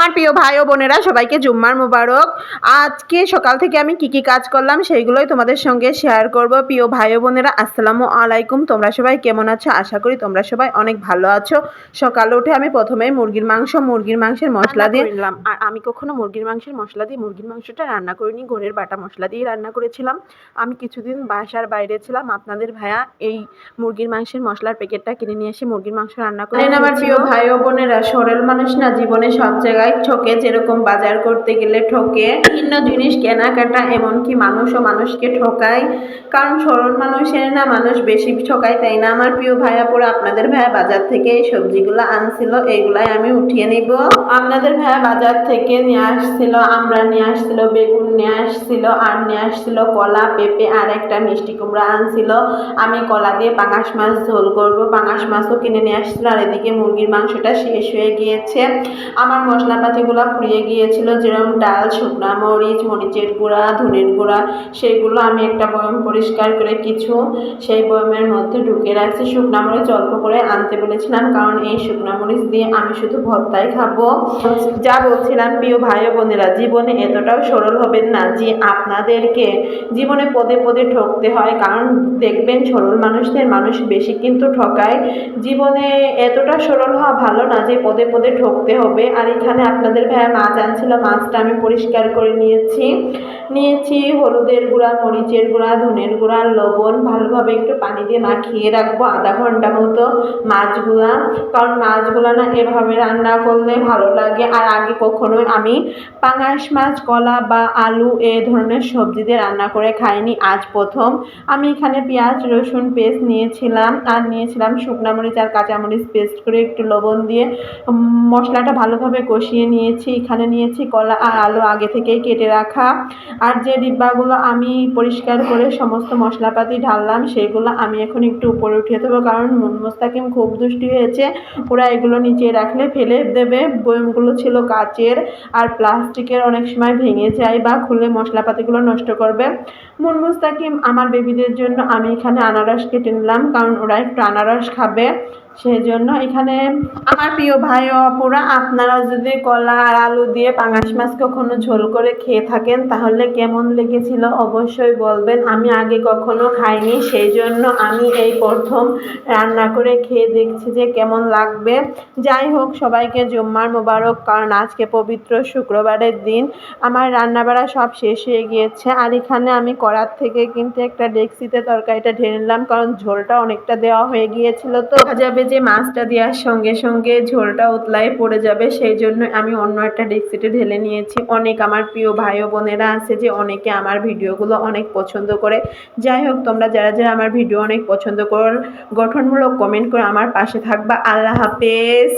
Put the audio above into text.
আমার প্রিয় ভাই ও বোনেরা সবাইকে জুম্মার মুবারক। আজকে সকাল থেকে আমি কি কি কাজ করলাম সেইগুলোই তোমাদের সঙ্গে শেয়ার করব। প্রিয় ভাই ও বোনেরা আসসালামু আলাইকুম। তোমরা সবাই কেমন আছো? আশা করি তোমরা সবাই অনেক ভালো আছো। সকালে উঠে আমি প্রথমে মুরগির মাংস মুরগির মাংসের মশলা দিয়ে নিলাম আর আমি কখনো মুরগির মাংসের মশলা দিয়ে মুরগির মাংসটা রান্না করিনি ঘরের বাটা মশলা দিয়ে রান্না করেছিলাম। আমি কিছুদিন বাসার বাইরে ছিলাম। আপনাদের ভাইয়া এই মুরগির মাংসের মশলার প্যাকেটটা কিনে নিয়ে এসে মুরগির মাংস রান্না করে আমার প্রিয় ভাই ও বোনেরা সরল মানুষ না জীবনে সব জায়গায় ঠকে, যেরকম বাজার করতে গেলে ঠকে, ভিন্ন জিনিস কেনাকাটা, এমনকি মানুষও মানুষকে ঠকায়। কারণ সরল মানুষের না মানুষ বেশি ঠকায়, তাই না? আমার প্রিয় ভাইয়া পরে আপনাদের ভাইয়া বাজার থেকে এই সবজিগুলো আনছিল, এইগুলাই আমি উঠিয়ে নিব। আপনাদের ভাইয়া বাজার থেকে নিয়ে আসছিল, আমরা নিয়ে আসছিল, বেগুন নিয়ে আসছিল আর নিয়ে আসছিল, কলা, পেঁপে, আর একটা মিষ্টি কুমড়া আনছিল। আমি কলা দিয়ে পাঙাশ মাছ ঝোল করব, পাঙাশ মাছও কিনে নিয়ে আসছিল, আর এদিকে মুরগির মাংসটা শেষ হয়ে গিয়েছে। আমার মশলাপাতিগুলো ফুরিয়ে গিয়েছিল যেরকম ডাল, শুকনা মরিচ, মরিচের গুঁড়া, ধনের গুঁড়া, সেইগুলো আমি একটা বয়ম পরিষ্কার করে কিছু সেই বয়মের মধ্যে ঢুকে রাখছি। শুকনা মরিচ অল্প করে আনতে বলেছিলাম, কারণ এই শুকনা মরিচ দিয়ে আমি শুধু ভর্তাই খাব। যা বলছিলাম, প্রিয় ভাই বোনেরা, জীবনে এতটাও সরল হবেন না যে আপনাদেরকে জীবনে পদে পদে ঠকতে হয়, কারণ দেখবেন সরল মানুষদের মানুষ বেশি কিন্তু ঠকায়। জীবনে এতটা সরল হওয়া ভালো না যে পদে পদে ঠকতে হবে, আর এখানে আপনাদের ভাইয়া মাছ আনছিল মাছটা আমি পরিষ্কার করে নিয়েছি। নিয়েছি, হলুদের গুঁড়া, মরিচের গুঁড়া, ধনের গুঁড়া, লবণ, ভালোভাবে একটু পানি দিয়ে মাখিয়ে রাখব আধা ঘণ্টা মতো মাছগুলা। কারণ মাছগুলা না এভাবে রান্না করলে ভালো লাগে। আর আগে কখনোই আমি পাঙাশ মাছ, কলা বা আলু এ ধরনের সবজি দিয়ে রান্না করে খাইনি। আজ প্রথম আমি এখানে পেঁয়াজ, রসুন পেস্ট নিয়েছিলাম। আর নিয়েছিলাম শুকনা মরিচ আর কাঁচামরিচ পেস্ট করে একটু লবণ দিয়ে। মশলাটা ভালোভাবে কষিয়ে নিয়েছি। এখানে নিয়েছি কলা আর আলু আগে থেকেই কেটে রাখা। আর যে ডিব্বাগুলো আমি পরিষ্কার করে সমস্ত মশলাপাতি ঢাললাম, সেগুলো আমি এখন একটু উপরে উঠিয়ে দেবো, কারণ মোস্তাকিম খুব দুষ্টি হয়েছে। ওরা এগুলো নিচে রাখলে ফেলে দেবে। বয়মগুলো ছিল কাচের আর প্লাস্টিকের অনেক সময় ভেঙে যায় বা খুলে মশলাপাতিগুলো নষ্ট করবে। মন মুস্তাকিম আমার বেবিদের জন্য আমি এখানে আনারস কেটে নিলাম, কারণ ওরা একটু আনারস খাবে। সেই জন্য এখানে আমার প্রিয় ভাই অপুরা আপনারা যদি কলা আর আলু দিয়ে পাঙাশ মাছ কখনো ঝোল করে খেয়ে থাকেন, তাহলে কেমন লেগেছিল অবশ্যই বলবেন। আমি আগে কখনো খাইনি সেই জন্য আমি এই প্রথম রান্না করে খেয়ে দেখছি যে কেমন লাগবে। যাই হোক, সবাইকে জুম্মার মোবারক, কারণ আজকে পবিত্র শুক্রবারের দিন আমার রান্নাবাড়া সব শেষ হয়ে গিয়েছে। আর এখানে আমি কড়ার থেকে কিন্তু একটা ডেক্সিতে তরকারিটা ঢেলে নিলাম, কারণ ঝোলটা অনেকটা দেওয়া হয়ে গিয়েছিল তো। দেখা যাবে যে মাছটা দেওয়ার সঙ্গে সঙ্গে ঝোলটা উতলায় পড়ে যাবে, সেই জন্য আমি অন্য একটা ডেক্সিতে ঢেলে নিয়েছি। অনেক আমার প্রিয় ভাই বোনেরা আছে যে অনেকে আমার ভিডিওগুলো অনেক পছন্দ করে। যাই হোক, তোমরা যারা যারা আমার ভিডিও অনেক পছন্দ কর, গঠনমূলক কমেন্ট করে আমার পাশে থাকবা। আল্লাহ হাফেজ।